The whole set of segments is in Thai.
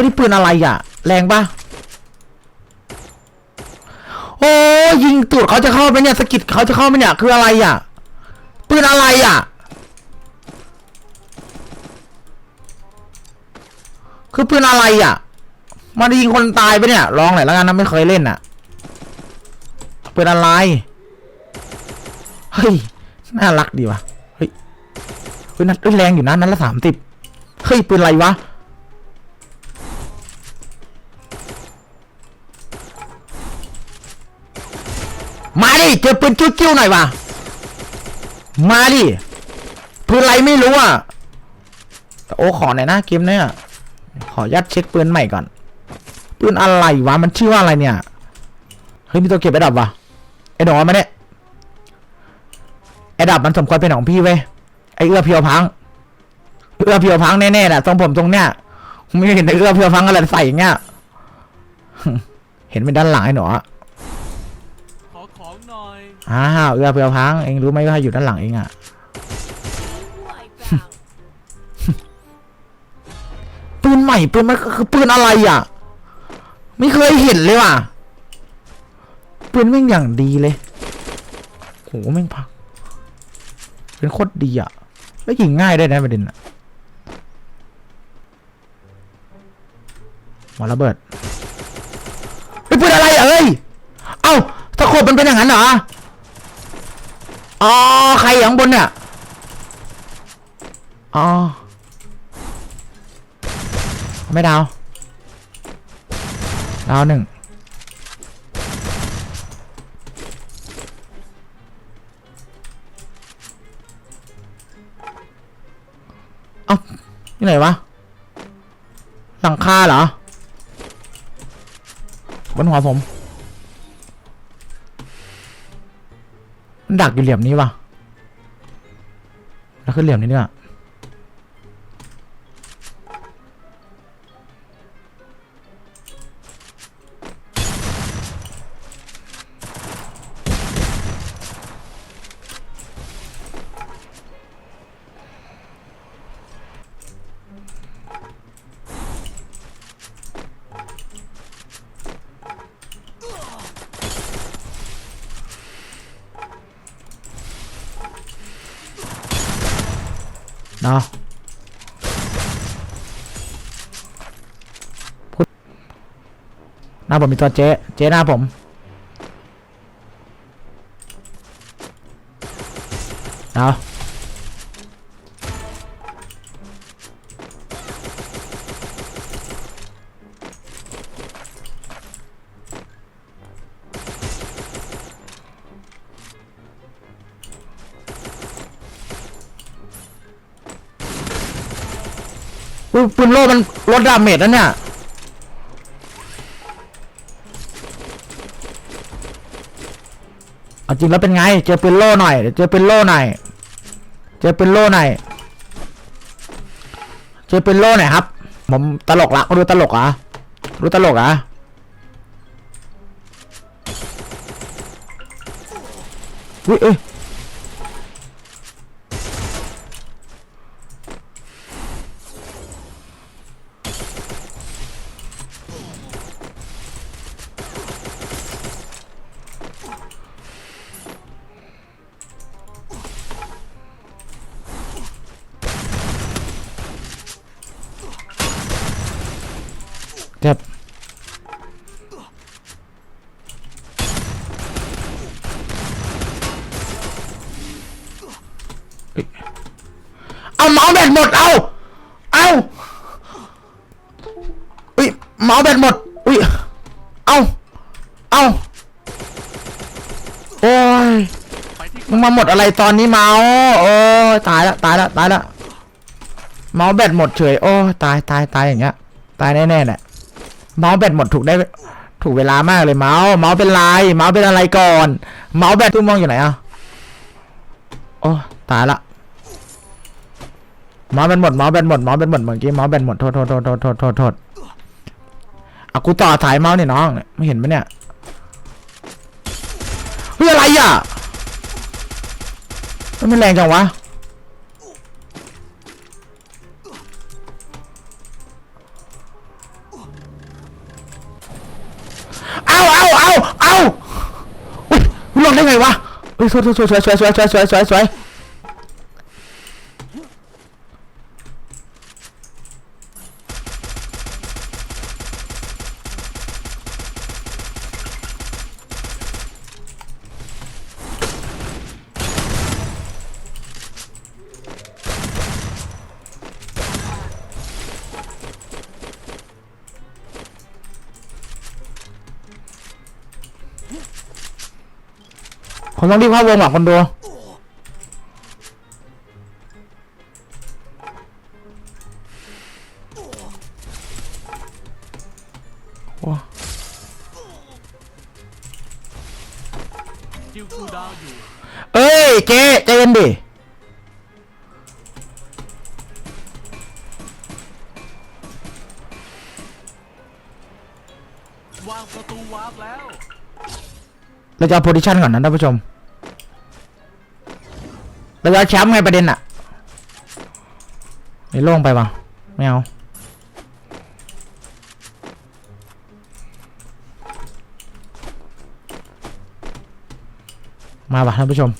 อ้ยนี่ปืนอะไรอะ แรงปะโอ้ยิงตูดเขาจะเข้าไหมเนี่ยสะกิดเขาจะเข้าไหมเนี่ยคืออะไรอะปืนอะไรอะ คือปืนอะไรอะมายิงคนตายไปเนี่ยลองหน่อยแล้วกันนะไม่เคยเล่นอะปืนอะไรเฮ้ยน่ารักดีว่ะเฮ้ยเฮ้ยนัดเฮ้ยแรงอยู่นะนัดละสามสิบเฮ้ยปืนอะไรวะ ดิเจอปืนจิ้วๆหน่อยวะมาดิปืนอะไรไม่รู้อะแต่โอ้ขอหน่อยนะเกมเนี้ยขอยัดเช็คปืนใหม่ก่อน ปืนอะไรวะมันชื่อว่าอะไรเนี่ย เฮ้ยมีตัวเก็บไอ้ดับวะไอ้ดอกมาเนี่ยไอ้ดับมันสมควรเป็นของพี่เว้ยไอ้เอื้อเพียวพัง เอื้อเพียวพังแน่ๆแหละทรงผมตรงเนี้ยไม่เห็นไอ้เอื้อเพียวพังอะไรใส่อย่างเงี้ย เห็นเป็นด้านหลังไอ้หนูอะ อยอ้าวเอื้อเพียวพังเองรู้ไหมว่าอยู่ด้านหลังเองอะปืนใหม่ปืนมันคือปืนอะไรอะ ไม่เคยเห็นเลยว่ะปืนแม่งอย่างดีเลยโหแม่งพังเป็นโคตรดีอะ แล้วยิงง่ายได้นะประเด็นอะหมอระเบิดเป็นปืนอะไรอะเอ้ย เอ้าตะโขบมันเป็นอย่างนั้นเหรอ อ๋อใครอยู่ข้างบนเนี่ยอ๋อไม่ดาวดาวหนึ่งเอ้านี่ไหนวะหลังคาเหรอบนหัวผม ดักอยู่เหลี่ยมนี้วะแล้วขึ้นเหลี่ยมนี้เนี่ย เนาะพูดหน้าผมมีตัวเจ๊ เจ๊หน้าผมเอา อุ๊ยปืนโล่มันลดดาเมจแล้วเนี่ยเอาจริงแล้วเป็นไง เจอปืนโล่หน่อยเดี๋ยวเจอปืนโล่หน่อยเจอปืนโล่หน่อยเจอปืนโล่หน่อยครับ ผมตลกละดูตลกอะดูตลกอะอุ้ยเอ้ย เจ็บเอ้าเมาส์แบตหมดเอาเอาอุ้ยเมาส์แบตหมดอุ้ยเอาเอาโอ้ยมึงมาหมดอะไรตอนนี้เมาส์โอ้ยตายละตายละตายละเมาส์แบตหมดเฉยโอ้ยตายตายตายอย่างเงี้ยตายแน่ๆแหละ เมาส์แบตหมดถูกได้ ถูกเวลามากเลยเมาส์เมาส์เป็นไรเมาส์เป็นอะไรก่อน เมาส์แบตตุ้มองอยู่ไหนอะโอ้ตายละเมาส์แบตหมดเมาส์แบตหมดเมาส์แบตหมดเมื่อกี้เมาส์แบตหมดโทษโทษโทษโทษโทษโทษโทษอะกูต่อสายเมาส์เนี่ยน้องไม่เห็นไหมเนี่ยเฮ้ยอะไรอะมันแรงจังวะะเอ้ยสวยสว ผมต้องรีบเข้าวงหรอกคนดูโอ้คิวคูลดาวน์อยู่เอ้ยเจ๊ใจเย็นดิวางประตูวาร์ปแล้ว เราจะเอาโพซิชันก่อนนะท่านผู้ชม เราเอาแชมป์ไงประเด็นอะไม่โล่งไปปะไม่เอามาปะท่านผู้ชม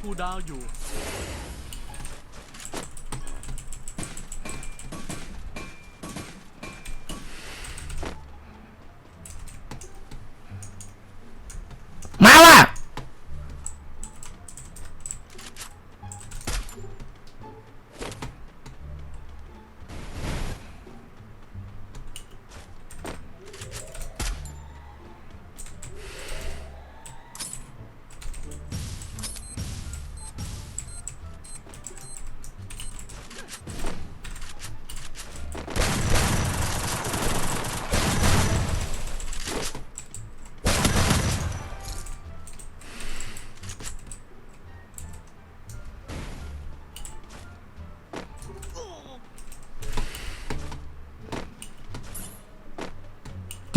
คูลดาวน์อยู่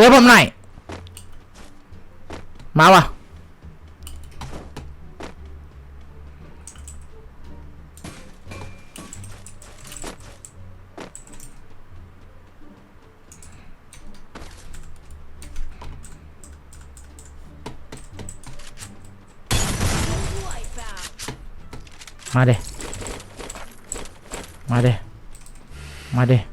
เจอผมหน่อย มาว่ะมาเดมาเดมาเด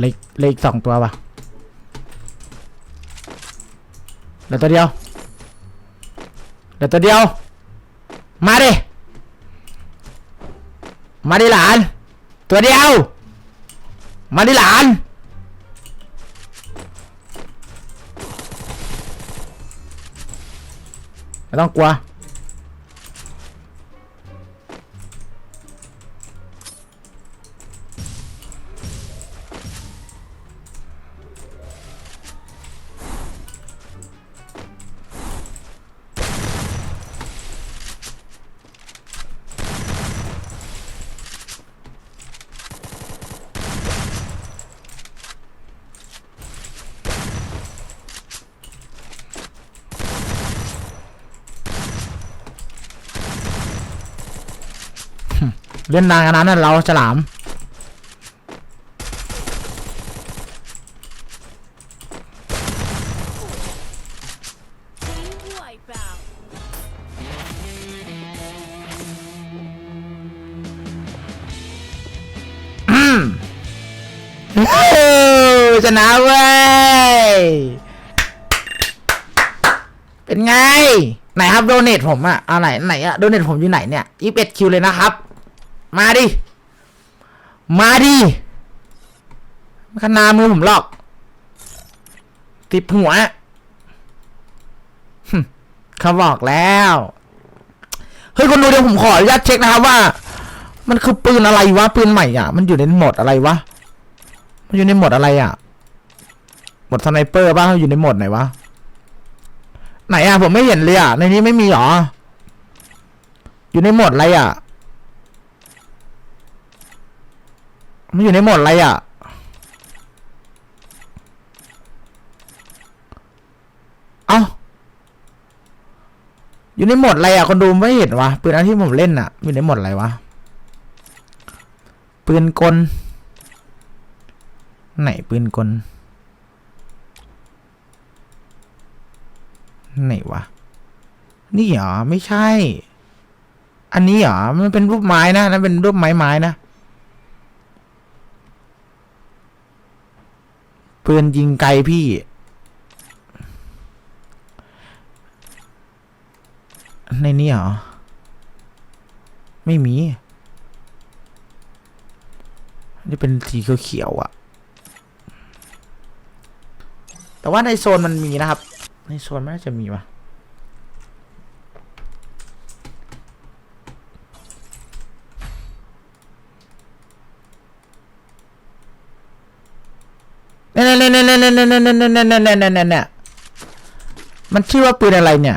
เล็กเล็กสองตัวป่ะเหลือตัวเดียวเหลือตัวเดียว มาดิ มาดิหลาน ตัวเดียว มาดิหลาน ไม่ต้องกลัว เล่นนานขนาดนั้นเราฉลาม ชนะเว้ย เป็นไง ไหนครับโดเนทผมอะเอาไหนไหนอะโดเนทผมอยู่ไหนเนี่ยอีเอ็ดคิวเลยนะครับ มาดิ มาดิม่ขนามือผมหรอก ติดหัวหึเขาบอกแล้ว เฮ้ยคนดูเดี๋ยวผมขออนุญาตเช็คนะครับว่า มันคือปืนอะไรวะ ปืนใหม่อะ มันอยู่ในหมดอะไรวะ มันอยู่ในหมดอะไรอะ หมดสไนเปอร์ป่ะอยู่ในหมดไหนวะ ไหนอะผมไม่เห็นเลยอะ ในนี้ไม่มีหรอ อยู่ในหมดอะไรอะ มันอยู่ในโหมดอะไรอะ เอ้า อยู่ในโหมดอะไรอะ คนดูไม่เห็นวะปืนอันที่ผมเล่นอะ อยู่ในโหมดอะไรวะ ปืนกล ไหนปืนกล ไหนวะ นี่เหรอ ไม่ใช่ อันนี้เหรอ มันเป็นรูปไม้นะนั่นเป็นรูปไม้ไม้นะ ปืนยิงไกลพี่ ในนี้เหรอ ไม่มี นี่เป็นสีเขียวๆอะแต่ว่าในโซนมันมีนะครับ ในโซนมันน่าจะมีวะเเนี่ยเนี่ยเนี่ยเนี่ยเนี่ยเนี่ยเนี่ยเนี่ยมันชื่อว่าปืนอะไรเนี่ย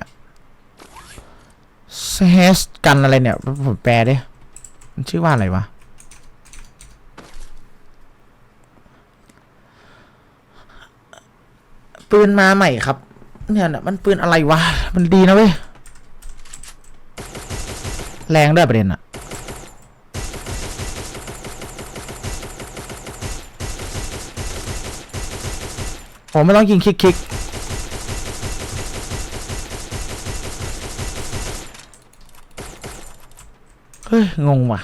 เฮสกันอะไรเนี่ยผมแปลดิมันชื่อว่าอะไรวะปืนมาใหม่ครับ เนี่ยนะมันปืนอะไรวะ มันดีนะเว้ย แรงด้วยประเด็นอะ ผมไม่ต้องยิงคลิกคลิกเฮ้ย งงว่ะ